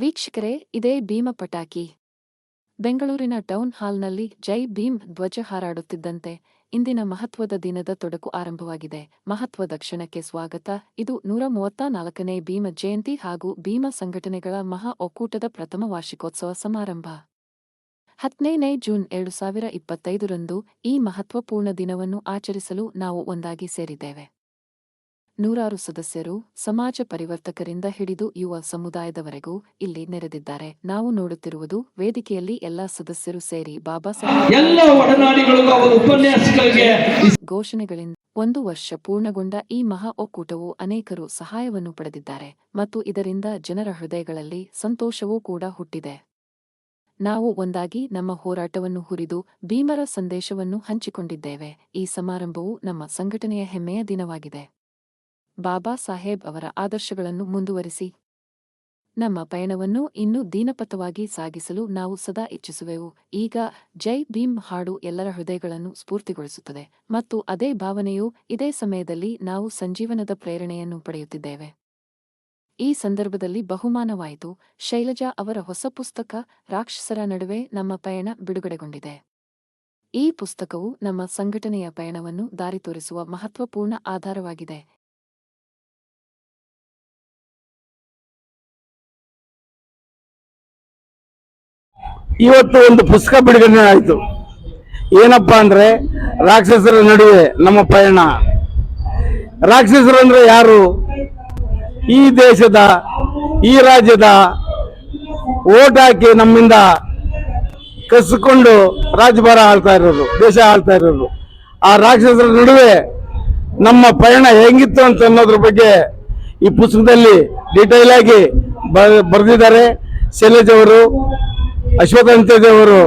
ವೀಕ್ಷಕರೇ, ಇದೇ ಭೀಮ ಪಟಾಕಿ. ಬೆಂಗಳೂರಿನ ಟೌನ್ ಹಾಲ್ನಲ್ಲಿ ಜೈ ಭೀಮ್ ಧ್ವಜ ಹಾರಾಡುತ್ತಿದ್ದಂತೆ ಇಂದಿನ ಮಹತ್ವದ ದಿನದ ತೊಡಕು ಆರಂಭವಾಗಿದೆ. ಮಹತ್ವದ ಕ್ಷಣಕ್ಕೆ ಸ್ವಾಗತ. ಇದು ನೂರ ಮೂವತ್ತ ನಾಲ್ಕನೇ ಭೀಮ ಜಯಂತಿ ಹಾಗೂ ಭೀಮ ಸಂಘಟನೆಗಳ ಮಹಾ ಒಕ್ಕೂಟದ ಪ್ರಥಮ ವಾರ್ಷಿಕೋತ್ಸವ ಸಮಾರಂಭ. ಹದಿನೈದನೇ ಜೂನ್ ಎರಡು ಸಾವಿರ ಇಪ್ಪತ್ತೈದರಂದು ಈ ಮಹತ್ವಪೂರ್ಣ ದಿನವನ್ನು ಆಚರಿಸಲು ನಾವು ಒಂದಾಗಿ ಸೇರಿದ್ದೇವೆ. ನೂರಾರು ಸದಸ್ಯರು ಸಮಾಜ ಪರಿವರ್ತಕರಿಂದ ಹಿಡಿದು ಯುವ ಸಮುದಾಯದವರೆಗೂ ಇಲ್ಲಿ ನೆರೆದಿದ್ದಾರೆ. ನಾವು ನೋಡುತ್ತಿರುವುದು ವೇದಿಕೆಯಲ್ಲಿ ಎಲ್ಲಾ ಸದಸ್ಯರು ಸೇರಿ ಬಾಬಾ ಸಾಹೇಬ್ ಘೋಷಣೆಗಳಿಂದ ಒಂದು ವರ್ಷ ಪೂರ್ಣಗೊಂಡ ಈ ಮಹಾ ಒಕ್ಕೂಟವು ಅನೇಕರು ಸಹಾಯವನ್ನು ಪಡೆದಿದ್ದಾರೆ ಮತ್ತು ಇದರಿಂದ ಜನರ ಹೃದಯಗಳಲ್ಲಿ ಸಂತೋಷವೂ ಕೂಡ ಹುಟ್ಟಿದೆ. ನಾವು ಒಂದಾಗಿ ನಮ್ಮ ಹೋರಾಟವನ್ನು ಹುರಿದು ಭೀಮರ ಸಂದೇಶವನ್ನು ಹಂಚಿಕೊಂಡಿದ್ದೇವೆ. ಈ ಸಮಾರಂಭವು ನಮ್ಮ ಸಂಘಟನೆಯ ಹೆಮ್ಮೆಯ ದಿನವಾಗಿದೆ. ಬಾಬಾ ಸಾಹೇಬ್ ಅವರ ಆದರ್ಶಗಳನ್ನು ಮುಂದುವರಿಸಿ. ನಮ್ಮ ಪಯಣವನ್ನು ಇನ್ನೂ ದೀನಪಥವಾಗಿ ಸಾಗಿಸಲು ನಾವು ಸದಾ ಇಚ್ಛಿಸುವೆವು. ಈಗ ಜೈ ಭೀಮ್ ಹಾಡು ಎಲ್ಲರ ಹೃದಯಗಳನ್ನು ಸ್ಫೂರ್ತಿಗೊಳಿಸುತ್ತದೆ ಮತ್ತು ಅದೇ ಭಾವನೆಯು ಇದೇ ಸಮಯದಲ್ಲಿ ನಾವು ಸಂಜೀವನದ ಪ್ರೇರಣೆಯನ್ನು ಪಡೆಯುತ್ತಿದ್ದೇವೆ. ಈ ಸಂದರ್ಭದಲ್ಲಿ ಬಹುಮಾನವಾಯಿತು. ಶೈಲಜಾ ಅವರ ಹೊಸ ಪುಸ್ತಕ ರಾಕ್ಷಸರ ನಡುವೆ ನಮ್ಮ ಪಯಣ ಬಿಡುಗಡೆಗೊಂಡಿದೆ. ಈ ಪುಸ್ತಕವು ನಮ್ಮ ಸಂಘಟನೆಯ ಪಯಣವನ್ನು ದಾರಿ ತೋರಿಸುವ ಮಹತ್ವಪೂರ್ಣ ಆಧಾರವಾಗಿದೆ. ಇವತ್ತು ಒಂದು ಪುಸ್ತಕ ಬಿಡುಗಡೆ ಆಯಿತು. ಏನಪ್ಪಾ ಅಂದ್ರೆ ರಾಕ್ಷಸರ ನಡುವೆ ನಮ್ಮ ಪಯಣ. ರಾಕ್ಷಸರು ಅಂದ್ರೆ ಯಾರು? ಈ ದೇಶದ, ಈ ರಾಜ್ಯದ ಓಟ್ ಹಾಕಿ ನಮ್ಮಿಂದ ಕಸಿಕೊಂಡು ರಾಜ್ಯಭಾರ ಆಳ್ತಾ ಇರೋರು ದೇಶ ಆಳ್ತಾ ಇರೋರು ಆ ರಾಕ್ಷಸರ ನಡುವೆ ನಮ್ಮ ಪಯಣ ಹೆಂಗಿತ್ತು ಅಂತ ಅನ್ನೋದ್ರ ಬಗ್ಗೆ ಈ ಪುಸ್ತಕದಲ್ಲಿ ಡೀಟೇಲ್ ಆಗಿ ಬರೆದಿದ್ದಾರೆ. ಶೈಲಜ್ ಅವರು ಅಶ್ವಥಂತೇಜವರು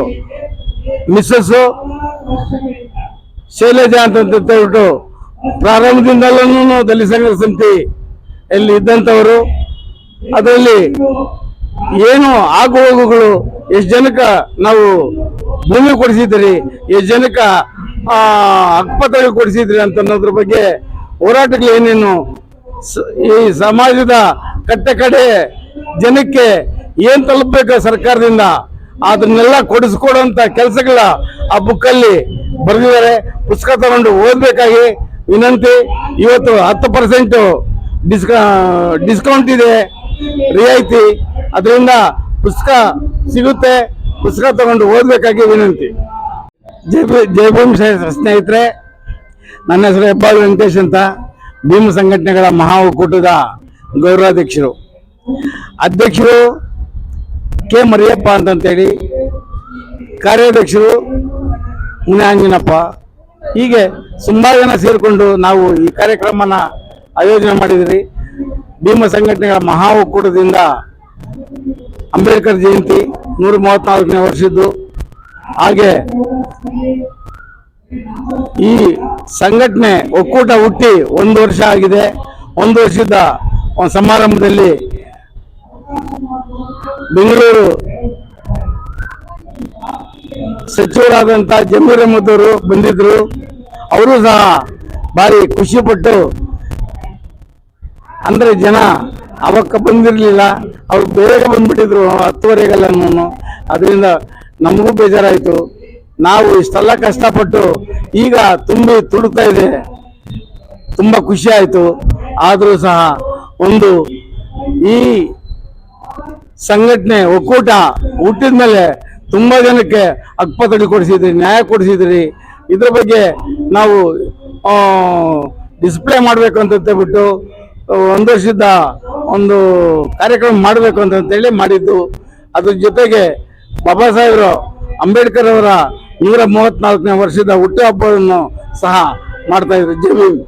ಮಿಸ್ಸಸ್ ಶೈಲಜಾ ಅಂತ ಹೇಳ್ಬಿಟ್ಟು ಪ್ರಾರಂಭದಿಂದಲೂ ದಲಿತ ಸಂಘ ಸಮಿತಿ ಇಲ್ಲಿ ಇದ್ದಂಥವರು. ಅದರಲ್ಲಿ ಏನು ಆಗು ಹೋಗುಗಳು ಎಷ್ಟು ಜನಕ್ಕೆ ನಾವು ಭೂಮಿ ಕೊಡಿಸಿದ್ರಿ, ಎಷ್ಟು ಜನಕ್ಕೆ ಹಕ್ಕುಪತ್ರಗಳು ಕೊಡಿಸಿದ್ರಿ ಅಂತ ಅನ್ನೋದ್ರ ಬಗ್ಗೆ ಹೋರಾಟಗಳು ಏನೇನು ಈ ಸಮಾಜದ ಕಟ್ಟೆ ಕಡೆ ಜನಕ್ಕೆ ಏನು ತಲುಪಬೇಕು ಸರ್ಕಾರದಿಂದ? ಅದನ್ನೆಲ್ಲ ಕೊಡಿಸ್ಕೊಡುವಂತ ಕೆಲಸಗಳ ಆ ಬುಕ್ಕಲ್ಲಿ ಬರೆದಿದ್ದಾರೆ. ಪುಸ್ತಕ ತಗೊಂಡು ಓದ್ಬೇಕಾಗಿ ವಿನಂತಿ. ಇವತ್ತು ಹತ್ತು ಪರ್ಸೆಂಟ್ ಡಿಸ್ಕ ಡಿಸ್ಕೌಂಟ್ ಇದೆ, ರಿಯಾಯಿತಿ. ಅದರಿಂದ ಪುಸ್ತಕ ಸಿಗುತ್ತೆ. ಪುಸ್ತಕ ತಗೊಂಡು ಓದ್ಬೇಕಾಗಿ ವಿನಂತಿ. ಜೈ ಭೀ- ಜೈ ಭೀಮ್ ಸ್ನೇಹಿತರೆ. ನನ್ನ ಹೆಸರು ಹೆಬ್ಬಾಳು ವೆಂಕಟೇಶ್ ಅಂತ. ಭೀಮ ಸಂಘಟನೆಗಳ ಮಹಾ ಒಕ್ಕೂಟದ ಗೌರವಾಧ್ಯಕ್ಷರು. ಅಧ್ಯಕ್ಷರು ಕೆ ಮರಿಯಪ್ಪ ಅಂತಂತೇಳಿ ಕಾರ್ಯಾಧ್ಯಕ್ಷರು ಮುನಿಯಾಂಜನಪ್ಪ ಹೀಗೆ ಸುಮಾರು ಜನ ಸೇರಿಕೊಂಡು ನಾವು ಈ ಕಾರ್ಯಕ್ರಮನ ಆಯೋಜನೆ ಮಾಡಿದ್ರಿ. ಭೀಮ ಸಂಘಟನೆಗಳ ಮಹಾ ಒಕ್ಕೂಟದಿಂದ ಅಂಬೇಡ್ಕರ್ ಜಯಂತಿ ನೂರ ಮೂವತ್ನಾಲ್ಕನೇ ವರ್ಷದ್ದು. ಹಾಗೆ ಈ ಸಂಘಟನೆ ಒಕ್ಕೂಟ ಹುಟ್ಟಿ ಒಂದು ವರ್ಷ ಆಗಿದೆ. ಒಂದು ವರ್ಷದ ಸಮಾರಂಭದಲ್ಲಿ ಬೆಂಗಳೂರು. ಸಚಿವರಾದಂತ ಜಮೀರ್ ಅಹಮದ್ ಅವರು ಬಂದಿದ್ರು. ಅವರು ಸಹ ಭಾರಿ ಖುಷಿ ಪಟ್ಟು ಅಂದ್ರೆ ಜನ ಅವಕ್ಕ ಬಂದಿರಲಿಲ್ಲ. ಅವ್ರು ಬೇಗ ಬಂದ್ಬಿಟ್ಟಿದ್ರು ಹತ್ತುವರೆಗೆಲ್ಲ ಅದರಿಂದ ನಮಗೂ ಬೇಜಾರಾಯಿತು. ನಾವು ಇಷ್ಟೆಲ್ಲ ಕಷ್ಟಪಟ್ಟು ಈಗ ತುಂಬಿ ತುಡುಕ್ತಾ ಇದೆ. ತುಂಬಾ ಖುಷಿ ಆಯಿತು. ಆದರೂ ಸಹ ಒಂದು ಈ ಸಂಘಟನೆ, ಒಕ್ಕೂಟ ಹುಟ್ಟಿದ ಮೇಲೆ ತುಂಬಾ ಜನಕ್ಕೆ ಅಕ್ಪತಡಿ ಕೊಡಿಸಿದ್ರಿ, ನ್ಯಾಯ ಕೊಡಿಸಿದ್ರಿ. ಇದ್ರ ಬಗ್ಗೆ ನಾವು ಡಿಸ್ಪ್ಲೇ ಮಾಡಬೇಕು ಅಂತ ಬಿಟ್ಟು ಒಂದು ವರ್ಷದ ಒಂದು ಕಾರ್ಯಕ್ರಮ ಮಾಡಬೇಕು ಅಂತೇಳಿ ಮಾಡಿದ್ದು. ಅದ್ರ ಜೊತೆಗೆ ಬಾಬಾ ಸಾಹೇಬರು ಅಂಬೇಡ್ಕರ್ ಅವರ ನೂರ ಮೂವತ್ನಾಲ್ಕನೇ ವರ್ಷದ ಹುಟ್ಟುಹಬ್ಬವನ್ನು ಸಹ ಮಾಡ್ತಾ ಇದ್ರು. ಜೈ ಭೀಮ್.